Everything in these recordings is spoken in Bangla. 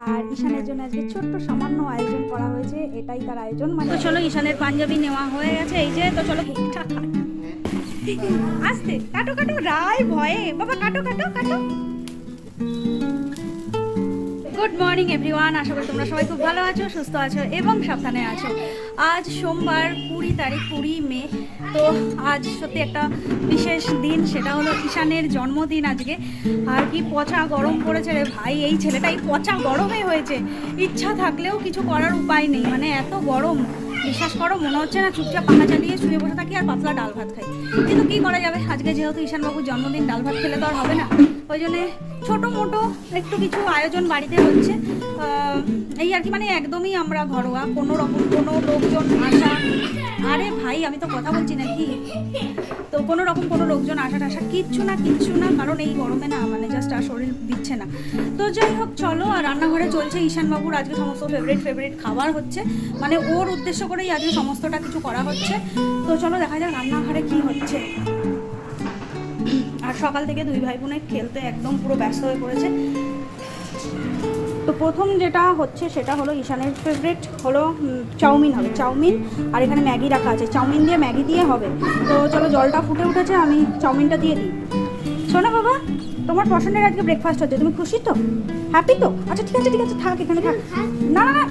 আর ঈশানের জন্য আজকে ছোট্ট সামান্য আয়োজন করা হয়েছে, এটাই তার আয়োজন। মানে চলো ঈশানের পাঞ্জাবি নেওয়া হয়ে গেছে, এই যে, তো চলো আস্তে কাটো কাটো, রায় ভয়ে। বাবা, কাটো কাটো কাটো। গুড মর্নিং এভরিওয়ান আশা করি তোমরা সবাই খুব ভালো আছো, সুস্থ আছো এবং সাবধানে আছো। আজ সোমবার কুড়ি তারিখ, কুড়ি মে। তো আজ সত্যি একটা বিশেষ দিন, সেটা হলো ঈশানের জন্মদিন আজকে। আর কি পচা গরম পড়েছে রে ভাই, এই ছেলেটা এই পচা গরমে হয়েছে। ইচ্ছা থাকলেও কিছু করার উপায় নেই মানে এত গরম। বিশ্বাস করো, মনে হচ্ছে না চুপচাপ পাখা চালিয়ে শুয়ে বসে থাকি আর পাতলা ডাল ভাত খাই। কিন্তু কি করা যাবে? আজকে যেহেতু ঈশানবাবুর জন্মদিন, ডাল ভাত খেলে তো আর হবে না। ওই জন্যে ছোটো মোটো একটু কিছু আয়োজন বাড়িতে হচ্ছে। এই আর কি মানে একদমই আমরা ঘরোয়া, কোনো রকম কোনো লোকজন আসা। আরে ভাই, আমি তো কথা বলছি নাকি? তো কোনো রকম কোনো লোকজন আসা টাসা কিচ্ছু না কিচ্ছু না, কারণ এই গরমে না মানে জাস্ট আর শরীর দিচ্ছে না। তো যাই হোক, চলো, আর রান্নাঘরে চলছে ঈশানবাবুর আজকে সমস্ত ফেভারিট ফেভারিট খাবার হচ্ছে। মানে ওর উদ্দেশ্য করেই আজকে সমস্তটা কিছু করা হচ্ছে। তো চলো দেখা যাক রান্নাঘরে কি হচ্ছে। আর সকাল থেকে দুই ভাই বোনে খেলতে একদম পুরো ব্যস্ত হয়ে পড়েছে। তো প্রথম যেটা হচ্ছে সেটা হলো ঈশানের ফেভারিট হলো চাউমিন হবে, চাউমিন। আর এখানে ম্যাগি রাখা আছে। চাউমিন দিয়ে ম্যাগি দিয়ে হবে। তো চলো জলটা ফুটে উঠেছে, আমি চাউমিনটা দিয়ে দিই। শোনো বাবা, তোমার পছন্দের আজকে ব্রেকফাস্ট হচ্ছে। তুমি খুশি তো? হ্যাপি তো? আচ্ছা ঠিক আছে ঠিক আছে, থাক, এখানে থাক। না না না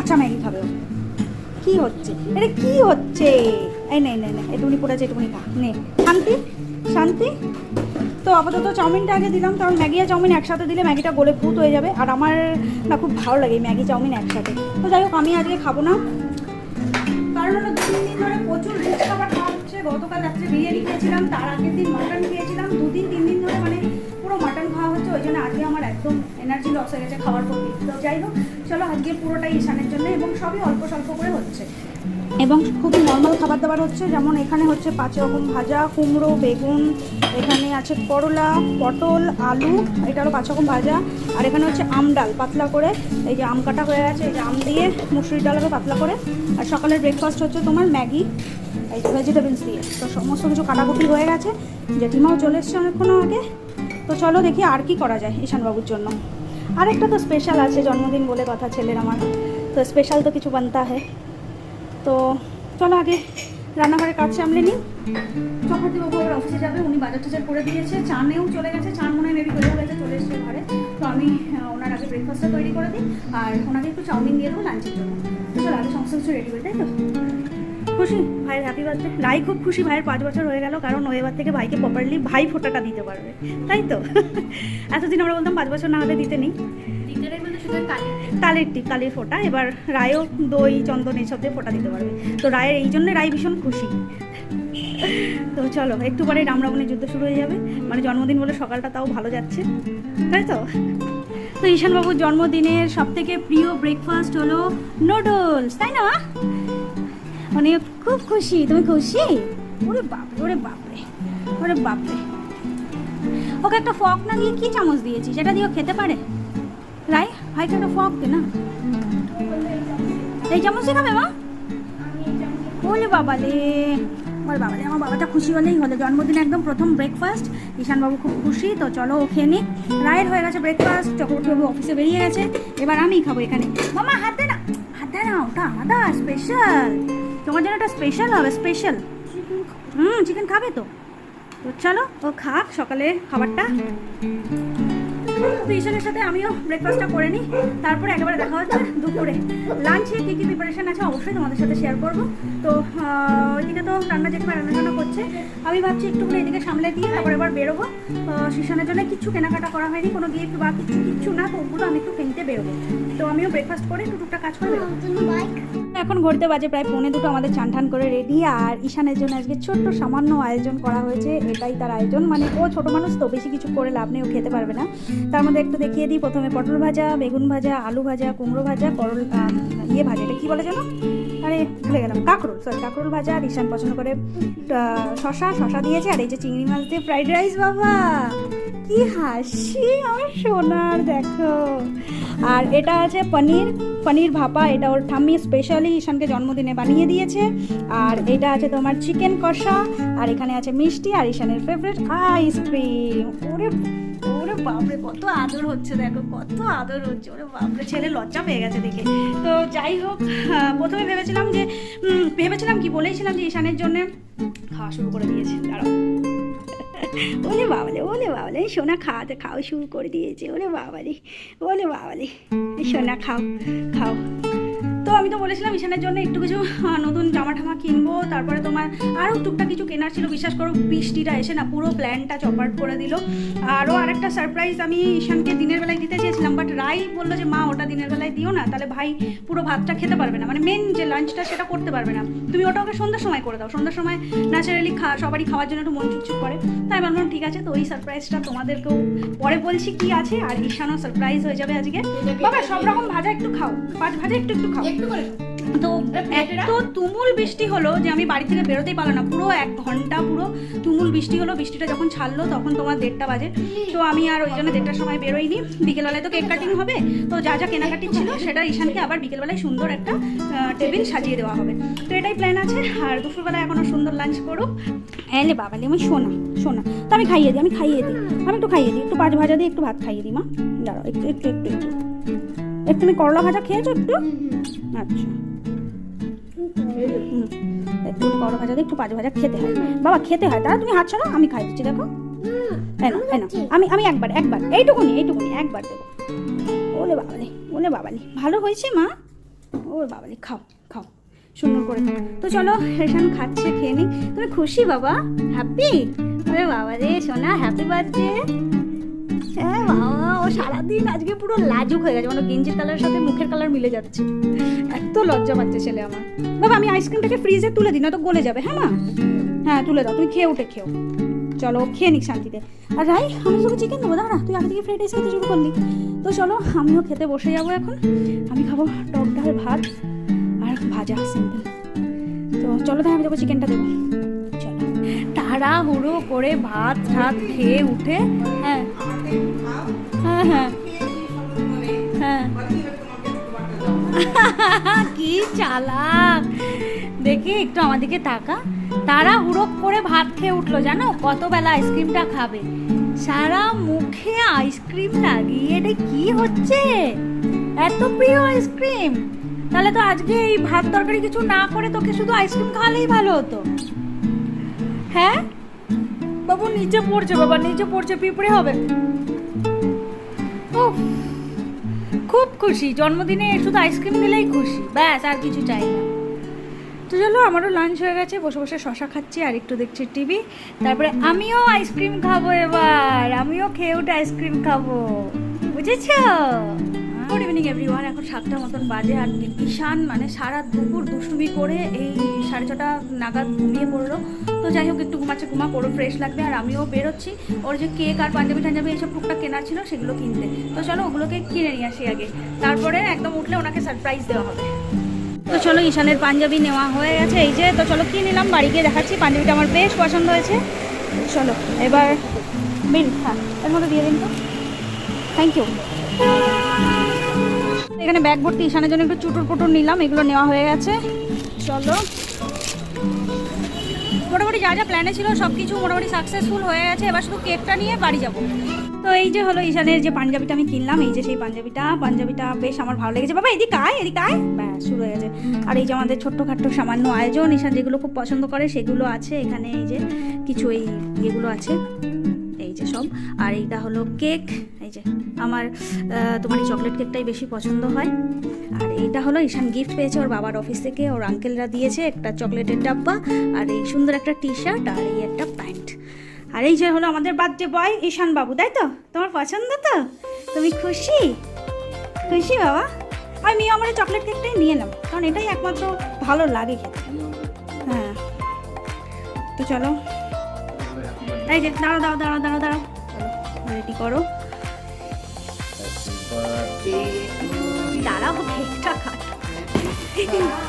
কাঁচা ম্যাগি খাবে। কি হচ্ছে? এটা কি হচ্ছে? এই নে নে নে, এটুকুনি পড়েছে এটুকুনি খা। নে। শান্তি? শান্তি? তো আপাতত চাউমিনটা আগে দিলাম, কারণ ম্যাগি আর চাউমিন একসাথে দিলে ম্যাগিটা গলে ফুট হয়ে যাবে। আর আমার না খুব ভালো লাগে ম্যাগি চাউমিন একসাথে। তো যাই হোক, আমি আজকে খাব না। কারণ হলো দু তিন দিন ধরে প্রচুর রিচ খাবার খাওয়া হচ্ছে। গতকাল রাত্রে বিরিয়ানি খেয়েছিলাম, তার আগের দিন মাটন খেয়েছিলাম। দুদিন, তিন দিন ধরে মানে পুরো মাটন খাওয়া হচ্ছে, ওই জন্য আজকে আমার একদম এনার্জি লস হয়ে গেছে খাবার প্রতি। তো যাই হোক, চলো আজকে পুরোটাই ঈশানের জন্য এবং সবই অল্প স্বল্প করে হচ্ছে। এবং খুবই নর্মাল খাবার দাবার হচ্ছে, যেমন এখানে হচ্ছে পাঁচ রকম ভাজা, কুমড়ো, বেগুন, এখানে আছে করলা, পটল, আলু এটা হলো পাঁচ রকম ভাজা, আর এখানে হচ্ছে আম ডাল, পাতলা করে। এই যে আম কাটা হয়ে গেছে, এই যে আম দিয়ে মুসুরি ডাল হবে পাতলা করে। আর সকালের ব্রেকফাস্ট হচ্ছে তোমার ম্যাগি, এই ভেজিটেবলস দিয়ে। তো সমস্ত কিছু কাটাকুটি হয়ে গেছে। জেঠিমাও চলে এসছে অনেকক্ষণ আগে। তো চলো দেখি আর কি করা যায় ঈশানবাবুর জন্য। আরেকটা তো স্পেশাল আছে, জন্মদিন বলে কথা ছেলের আমার। তো স্পেশাল তো কিছু বানতা হয় তো চলো আগে রান্নাঘরে কাজ সামলে নিই। চক্রবর্তীবাবু আবার অফিসে যাবে, উনি বাজার টাজার করে দিয়েছে। চানেও চলে গেছে, চান মনে হয় মেবি হয়েও গেছে, চলে এসছে ঘরে। তো আমি ওনার আগে ব্রেকফাস্টটা তৈরি করে দিই। আর ওনাকে একটু চাউমিন দিয়ে দেবো লাঞ্চের জন্য। তো চলো আগে সমস্ত কিছু রেডি করে তাই তো? খুশি? ভাইয়ের হ্যাপি বার্থডে রাই খুব খুশি। ভাইয়ের পাঁচ বছর হয়ে গেল কারণ ও এবার থেকে ভাইকে প্রপারলি ভাই ফোটাটা দিতে পারবে। তাই তো? এতদিন আমরা বলতাম পাঁচ বছর না হলে দিতে নেই। কালের টিপ। কালের ফোঁটা। এবার রায়ও দই চন্দন এইসব দিয়ে ফোঁটা দিতে পারবে। তো রায়ের এই জন্য রায় ভীষণ খুশি। তো চলো একটু পরে রাম রাবণের যুদ্ধ শুরু হয়ে যাবে। মানে জন্মদিন বলে সকালটা তাও ভালো যাচ্ছে। তাই তো? তো ঈশানবাবুর জন্মদিনের সব থেকে প্রিয় ব্রেকফাস্ট হলো নুডলস তাই না? মানে খুব খুশি। তুমি খুশি? ওরে বাপরে ওরে বাপরে ওরে বাপরে। ওকে একটা ফক না দিয়ে কি চামচ দিয়েছি? সেটা দিয়েও খেতে পারে। রাই ভাইকে একটা ফক দে না। এই চামচ দিয়ে খাবে মা? বলে বাবালে বল বাবালে আমার বাবাটা খুশি হলেই হলো। জন্মদিনে একদম প্রথম ব্রেকফাস্ট ঈশানবাবু খুব খুশি, তো চলো ও খেয়ে নিক। রায়ের হয়ে গেছে ব্রেকফাস্ট চক্রবর্তীবাবু অফিসে বেরিয়ে গেছে। এবার আমি খাব এখানে। মামা, হাত না হাত না ওটা আলাদা স্পেশাল তোমার জন্য একটা স্পেশাল হবে স্পেশাল হুম চিকেন খাবে তো? তো চলো, ও খাক সকালে খাবারটা। পেশেন্টের সাথে আমিও ব্রেকফাস্টটা করে নিই। তারপরে একেবারে দেখা হচ্ছে দুপুরে। লাঞ্চে কী কী প্রিপারেশান আছে অবশ্যই তোমাদের সাথে শেয়ার করব। তো ওইদিকে তো রান্না যেখানে রান্নাটান্না করছে। আমি ভাবছি একটু করে এদিকে সামলে দিয়ে তারপর এবার বেরোবো। শিশনের জন্য কিছু কেনাকাটা করা হয়নি, কোনো গিফট বা কিছু কিচ্ছু না, তো ওগুলো আমি একটু কিনতে বেরোবো। তো আমিও ব্রেকফাস্ট করে একটু টুকটা কাজ করে। এখন ঘড়িতে বাজে প্রায় পৌনে দুটো, আমাদের চান টান করে রেডি আর ঈশানের জন্য আজকে ছোট্ট সামান্য আয়োজন করা হয়েছে। এটাই তার আয়োজন। মানে ও ছোট মানুষ তো, বেশি কিছু করে লাভ নেই, ও খেতে পারবে না। তার মধ্যে একটু দেখিয়ে দিই, প্রথমে পটল ভাজা, বেগুন ভাজা, আলু ভাজা, কুমড়ো ভাজা করল ইয়ে ভাজা। এটা কী বলে যেন? আরে, ভুলে গেলাম। কাঁকরোল সরি কাঁকরোল ভাজা আর ঈশান পছন্দ করে শশা শশা দিয়েছে। আর এই যে চিংড়ি মাছ দিয়ে ফ্রাইড রাইস বাবা! কি হাসি আমার সোনার, দেখো। আর এটা আছে পনির পনির ভাপা, এটা ওর ঠাম্মি স্পেশালি ঈশানকে জন্মদিনে বানিয়ে দিয়েছে। আর এটা আছে তোমার চিকেন কষা, আর এখানে আছে মিষ্টি আর ঈশানের ফেভারিট আইসক্রিম ওরে ওরে বাপরে, কত আদর হচ্ছে দেখো, কত আদর হচ্ছে, ওরে বাপরে, ছেলে লজ্জা পেয়ে গেছে দেখে। তো যাই হোক প্রথমে ভেবেছিলাম যে ভেবেছিলাম কি বলেছিলাম যে ঈশানের জন্য খাওয়া শুরু করে দিয়েছে, দাঁড়াও। ওলে বাবালে ওলে বাবালে সোনা খাওয়াতে, খাওয়া শুরু করে দিয়েছে, ওলে বাবালে ওলে বাবালে সোনা খাও খাও। তো আমি তো বলেছিলাম ঈশানের জন্য একটু কিছু নতুন জামা ঠামা কিনবো তারপরে তোমার আরও টুকটাক কিছু কেনার ছিল বিশ্বাস করো বৃষ্টিটা এসে না পুরো প্ল্যানটা চপাট করে দিল। আরও আরেকটা সারপ্রাইজ আমি ঈশানকে দিনের বেলায় দিতে চেয়েছিলাম বাট রাই বলল যে মা ওটা দিনের বেলায় দিও না তাহলে ভাই পুরো ভাতটা খেতে পারবে না। মানে মেন যে লাঞ্চটা সেটা করতে পারবে না। তুমি ওটা ওকে সন্ধ্যার সময় করে দাও। সন্ধ্যার সময় ন্যাচারালি খা সবারই খাওয়ার জন্য একটু মন চুপচুপ করে। তাই ভাবলাম ঠিক আছে তো ওই সারপ্রাইজটা তোমাদেরকেও পরে বলছি কি আছে আর ঈশানও সারপ্রাইজ হয়ে যাবে আজকে। বাবা সব রকম ভাজা একটু খাও। পাঁচ ভাজা একটু একটু খাও। তো এত তুমুল বৃষ্টি হলো যে আমি বাড়ি থেকে বেরোতেই পারলাম না। পুরো এক ঘণ্টা পুরো তুমুল বৃষ্টি হলো। বৃষ্টিটা যখন ছাড়লো তখন তোমার দেড়টা বাজে। তো আমি আর ওই জন্য দেড়টার সময় বেরোইনি। বিকেলবেলায় তো কেক কাটিং হবে। তো যা যা কেনাকাটি ছিল সেটা ঈশানকে আবার বিকেলবেলায় সুন্দর একটা টেবিল সাজিয়ে দেওয়া হবে। তো এটাই প্ল্যান আছে। আর দুপুরবেলায় এখনও সুন্দর লাঞ্চ করুক। এলে বাবালে আমি শোনা শোনা। তো আমি খাইয়ে দিই আমি খাইয়ে দিই। আমি একটু খাইয়ে দিই। একটু পাঁচ ভাজা দিয়ে একটু ভাত খাইয়ে দিই মা। দাঁড়াও একটু একটু একটু একটু। তুমি করলা ভাজা খেয়েছো একটু? আচ্ছা। একটু করলা ভাজা একটু পাঁচ ভাজা খেতে হয়। বাবা খেতে হয়। তারা তুমি হাত ছাড়ো আমি খাই দিচ্ছি দেখো। এই নাও। আমি আমি একবার একবার এইটুকুনি এইটুকুনি একবার দেবো। ওলে বাবালি ওলে বাবালি। ভালো হয়েছে মা? ও বাবালি খাও খাও। সুন্দর করে তো চলো রেশন খাচ্ছে খেয়ে নি। তুমি খুশি বাবা? হ্যাপি আরে বাবা রে সোনা হ্যাপি বার্থডে হ্যাঁ বাবা ও সারাদিন আজকে পুরো লাজুক হয়ে গেছে। মানে গেঞ্জির কালারের সাথে মুখের কালার মিলে যাচ্ছে। এত লজ্জা পাচ্ছে ছেলে আমার। বাবা, আমি আইসক্রিমটাকে ফ্রিজে তুলে দিই না তো গলে যাবে হ্যাঁ মা? হ্যাঁ তুলে দাও, তুমি খেয়ে উঠে খেও। চলো খেয়ে নিক শান্তিতে। আর রাই, আমি তোকে চিকেন দেবো, দাঁড়া, তুই আগে থেকে ফ্রাইড রাইস খেতে শুরু করলি। তো চলো, আমিও খেতে বসে যাব এখন। আমি খাব টক ডাল, ভাত, আর ভাজা সিম্পল তো চলো তাই আমি দেবো চিকেনটা দেবো। চলো। তাড়াহুড়ো করে ভাত ঠাত খেয়ে উঠে হ্যাঁ হ্যাঁ হ্যাঁ। হ্যাঁ কি চালাক। দেখি একটু আমাদেরকে তাকা। তারা হুড়ো করে ভাত খেয়ে উঠল, জানো? কত বেলা আইসক্রিমটা খাবে? সারা মুখে আইসক্রিম লাগিয়ে এটা কি হচ্ছে? এত প্রিয় আইসক্রিম তাহলে তো আজকে এই ভাত তরকারি কিছু না করে তোকে শুধু আইসক্রিম খাওয়ালেই ভালো হতো। হ্যাঁ? বাবু, নিচে পড়ছে, বাবা, নিচে পড়ছে, পিঁপড়ে হবে। খুব খুশি। জন্মদিনে শুধু আইসক্রিম দিলেই খুশি। ব্যাস, আর কিছু চাই না। তো চলো, আমারও লাঞ্চ হয়ে গেছে। বসে বসে শশা খাচ্ছি আর একটু দেখছি টিভি তারপরে আমিও আইসক্রিম খাব এবার। আমিও খেয়ে উঠে আইসক্রিম খাব। বুঝেছ? Good evening everyone. এখন সাতটা মতন বাজে আর ঈশান মানে সারা দুপুর দুষ্টুমি করে এই সাড়ে ছটা নাগাদ ঘুমিয়ে পড়ল। তো যাই হোক, একটু ঘুমাচ্ছে ঘুমা পুরো ফ্রেশ লাগবে আর আমিও বেরোচ্ছি। ওর যে কেক আর পাঞ্জাবি টাঞ্জাবি এইসব টুকটাক কেনার ছিল সেগুলো কিনতে। তো চলো ওগুলোকে কিনে নিয়ে আসি আগে। তারপরে একদম উঠলে ওনাকে সারপ্রাইজ দেওয়া হবে। তো চলো ঈশানের পাঞ্জাবি নেওয়া হয়ে গেছে। এই যে, তো চলো কি নিলাম, বাড়ি গিয়ে দেখাচ্ছি। পাঞ্জাবিটা আমার বেশ পছন্দ হয়েছে। চলো, এবার, বিল হ্যাঁ এর মধ্যে দিয়ে দিন তো। থ্যাংক ইউ এখানে ব্যাগ ভর্তি ঈশানের জন্য একটু চুটুর পুটুর নিলাম, এগুলো নেওয়া হয়ে গেছে। চলো। মোটামুটি যা যা প্ল্যানে ছিল সব কিছু মোটামুটি সাকসেসফুল হয়ে গেছে। এবার শুধু কেকটা নিয়ে বাড়ি যাব। তো এই যে হলো ঈশানের যে পাঞ্জাবিটা আমি কিনলাম, এই যে সেই পাঞ্জাবিটা। পাঞ্জাবিটা বেশ আমার ভালো লেগেছে। বাবা, এদিকে আয় এদিকে আয়। ব্যাস, শুরু হয়ে গেছে। আর এই যে আমাদের ছোট্টখাট্ট সামান্য আয়োজন, ঈশান যেগুলো খুব পছন্দ করে সেগুলো আছে এখানে। এই যে কিছু এই ইয়েগুলো আছে। এই যে সব। আর এইটা হলো কেক। এই যে আমার তোমার এই চকলেট কেকটাই বেশি পছন্দ হয়। আর এইটা হলো ঈশান গিফট পেয়েছে ওর বাবার অফিস থেকে। ওর আঙ্কেলরা দিয়েছে একটা চকলেটের ডাব্বা আর এই সুন্দর একটা টি শার্ট আর এই একটা প্যান্ট। আর এই যে হলো আমাদের বার্থডে বয় ঈশান বাবু, তাই তো? তোমার পছন্দ তো? তুমি খুশি? খুশি বাবা? আমি আমার চকলেট কেকটাই নিয়ে এলাম কারণ এটাই একমাত্র ভালো লাগে খেতে। হ্যাঁ। তো চলো। এই যে দাঁড়াও দাঁড়াও দাঁড়াও দাঁড়াও দাঁড়াও। রেডি করো। দাঁড়াও কেকটা কাটো।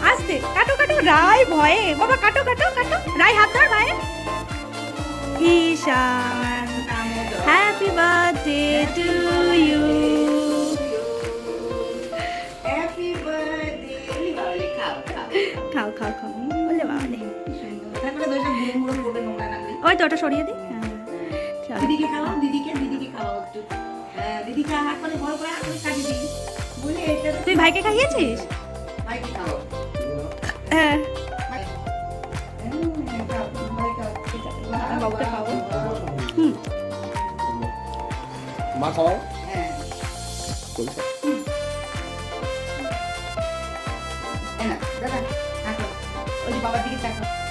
আস্তে কাটো কাটো রায় ভয়ে। বাবা কাটো কাটো কাটো। রায় হাত ধর ভাই Ishan happy birthday to you happy birthday Babli খাও খাও। খাও বলে বাবালে ওই তো ওটা সরিয়ে দিই? হ্যাঁ। দিদিকে খাওয়াও দিদিকে দিদিকে খাওয়াও একটু। হাত করে ভয় করে হাত করে কাটি দিই বুঝলি তুই ভাইকে খাইয়েছিস? ভাইকে হ্যাঁ। হ্যাঁ, বাবুকে। হুম। মা খাওয়াও? হ্যাঁ। চলছে দিকে তাকাও।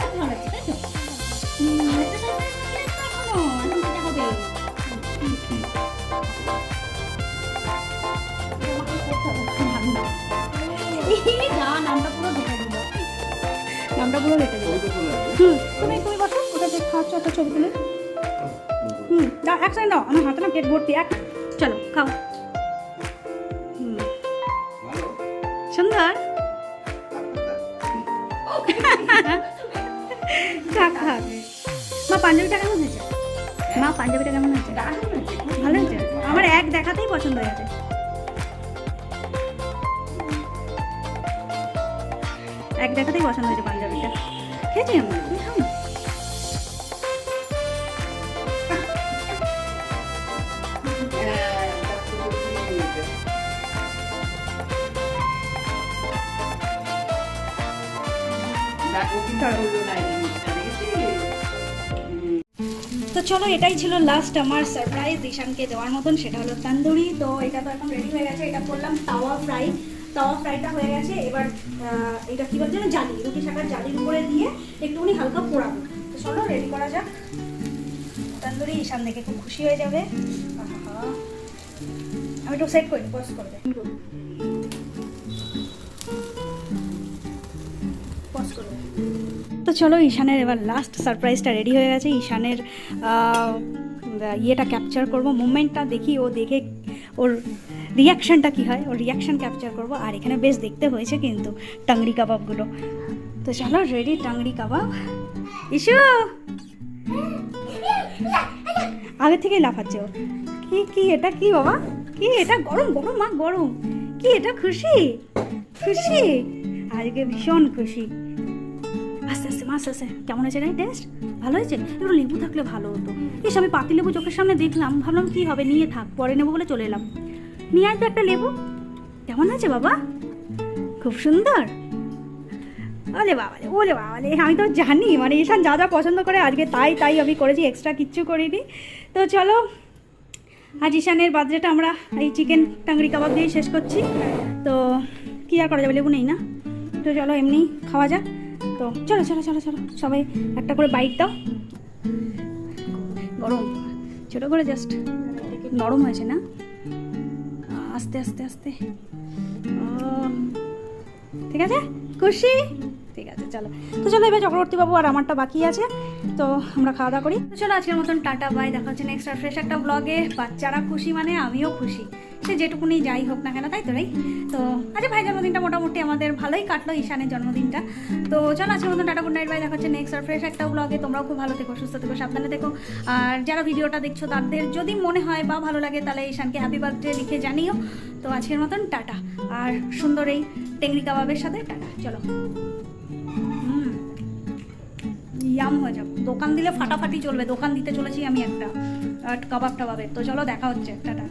নামটা পুরো দিল। নামটা পুরো দিল। তুমি বসো একটা ছবি তুলে। হুম দাও এক সেকেন্ড দাও আমার হাতে না পেট ভর্তি এক। চলো খাও। সুন্দর? মা পাঞ্জাবিটা কেমন হয়েছে? মা পাঞ্জাবিটা কেমন হয়েছে। ভালো হয়েছে। আমার এক দেখাতেই পছন্দ হয়ে গেছে। এক দেখাতেই পছন্দ হয়েছে পাঞ্জাবিটা। খেয়েছি আমি? তুমি খাও না। চলো, এটাই ছিল লাস্ট আমার সারপ্রাইজ ঈশানকে দেওয়ার মতন, সেটা হলো তান্দুরি। তো এটা তো এখন রেডি হয়ে গেছে, এটা করলাম তাওয়া ফ্রাই তাওয়া ফ্রাইটা হয়ে গেছে, এবার এটা কী বলছে জালি, রুটি শাকার জালির উপরে দিয়ে একটুখানি হালকা পোড়াবো। তো চলো রেডি করা যাক। তান্দুরি ঈশান দেখে খুব খুশি হয়ে যাবে। আমি একটু সেট করি পোস্ট করবে তো চলো, ঈশানের এবার লাস্ট সারপ্রাইজটা রেডি হয়ে গেছে। ঈশানের ইয়েটা ক্যাপচার করব। মুভমেন্টটা দেখি ও দেখে ওর রিয়াকশানটা কী হয়। ওর রিয়াকশান ক্যাপচার করব। আর এখানে বেশ দেখতে হয়েছে কিন্তু টাংরি কাবাবগুলো। তো চলো রেডি টাংরি কাবাব। ইস্যু আগে থেকেই লাফাচ্ছে ও। কি কি এটা কি বাবা? কি এটা? গরম গরম মা, গরম। কি এটা? খুশি? খুশি? আজকে ভীষণ খুশি। আস্তে আস্তে আস্তে আস্তে। কেমন হয়েছে রে টেস্ট ভালো হয়েছে? একটু লেবু থাকলে ভালো হতো। এস আমি পাতি লেবু চোখের সামনে দেখলাম। ভাবলাম কি হবে? নিয়ে থাক, পরে নেব বলে চলে এলাম। নিয়ে তো একটা লেবু। কেমন আছে বাবা? খুব সুন্দর? ওলে বাবা ওলে বাবা আমি তো জানি। মানে ঈশান যা যা পছন্দ করে, আজকে তাই তাই আমি করেছি এক্সট্রা কিচ্ছু করিনি। তো চলো, আজ ঈশানের বার্থডেটা আমরা এই চিকেন টাংরি কাবাব দিয়ে শেষ করছি। তো কী আর করা যাবে? লেবু নেই না? তো চলো, এমনি খাওয়া যাক। তো। চলো চলো চলো চলো। সবাই একটা করে বাইক দাও। গরম। ছোটো করে জাস্ট নরম হয়েছে না? আস্তে আস্তে আস্তে। ঠিক আছে? খুশি? ঠিক আছে, চলো। তো চলো এবার চক্রবর্তী বাবু আর আমারটা বাকি আছে। তো আমরা খাওয়া দাওয়া করি। চলো আজকের মতন টাটা বাই দেখা হচ্ছে নেক্সট ফ্রেশ একটা ব্লগে বাচ্চারা খুশি মানে আমিও খুশি। সে যেটুকুনি যাই হোক না কেন, তাই তো রাই তো আচ্ছা ভাই, জন্মদিনটা মোটামুটি আমাদের ভালোই কাটলো ঈশানের জন্মদিনটা। তো চলো, আজকের মতন টাটা গুড নাইট ভাই দেখা হচ্ছে নেক্সট আর ফ্রেশ একটা ব্লগে তোমরাও খুব ভালো থেকো, সুস্থ থেকো, সাবধানে থেকো। আর যারা ভিডিওটা দেখছ, তাদের যদি মনে হয় বা ভালো লাগে, তাহলে ঈশানকে হ্যাপি বার্থডে লিখে জানিও। তো আজকের মতন টাটা। আর সুন্দর এই টেংরি কাবাবের সাথে টাটা। চলো। ইয়াম হয়ে যাবে। দোকান দিলে ফাটাফাটি চলবে, দোকান দিতে চলেছি আমি একটা কাবাব টাবাবের তো চলো, দেখা হচ্ছে। টাটা।